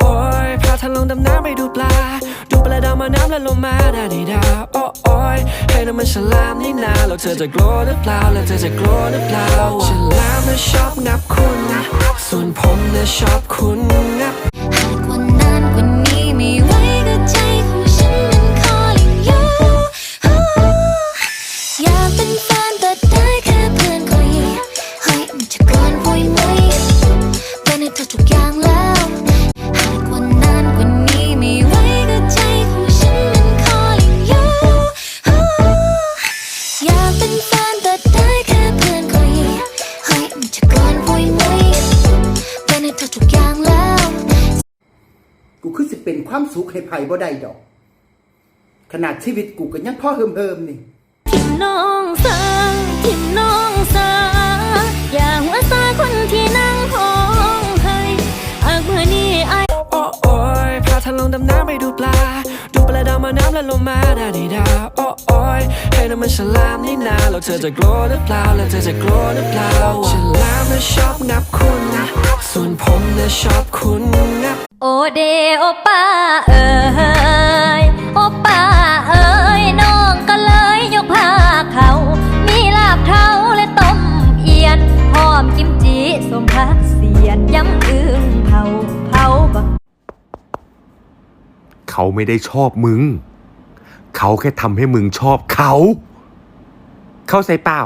โอ้ยพาเธอลงดำน้ำไปดูปลา ดูปลาดาวมาน้ำและลงมาดาดีดาโอ้โอ้ยให้น้ำมันฉลามนี่นาแล้วเธอจะกลัวหรือเปล่าแล้วเธอจะกลัวหรือเปล่าฉลามน่ะชอบงับคุณส่วนผมน่ะชอบคุณงับหากวันนานกว่านี้ไม่ไหวก็ใจของฉันมัน calling you อยากเป็นแฟนแต่ได้แค่เพื่อนคุยเฮ้ยมันจะเกินปุยมุยเป็นทุกอย่าง แฟนแต่ได้แค่เพื่อนคุยเฮ้ยมันจะเกินปุยมุยเป็นให้เธอทุกอย่างแล้ว กูคือสิเป็นความสุขให้ไผบ่ได้ดอก ขนาดชีวิตกูก็ยังพ่อเฮิมเฮิมๆนี่ ทิมน้องสาทิมน้องสาอย่าหัวซาคนที่นั่งห้องให้หากเมื่อนี้ไอายโอ้โอ้ยพาเธอลงดำน้ำไปดูปลา ดูปลามาน้ำและลงมาดาดีดาโอ้โอ้ยให้น้ำมันฉลามนี่นาแล้วเธอจะกลัวหรือเปล่าแล้วเธอจะกลัวหรือเปล่าฉลามน่ะชอบงับคุณส่วนผมน่ะชอบคุณงับโอเดโอป้าเอ๋ยโอป้าเอ๋ยน้องก็เลยยกผ้าเขามีลาบเท้าและต้มเอียนพร้อมกิมจิสมพักเสียนยำ เขาไม่ได้ชอบมึง เขาแค่ทำให้มึงชอบเขา เข้าใจเปล่า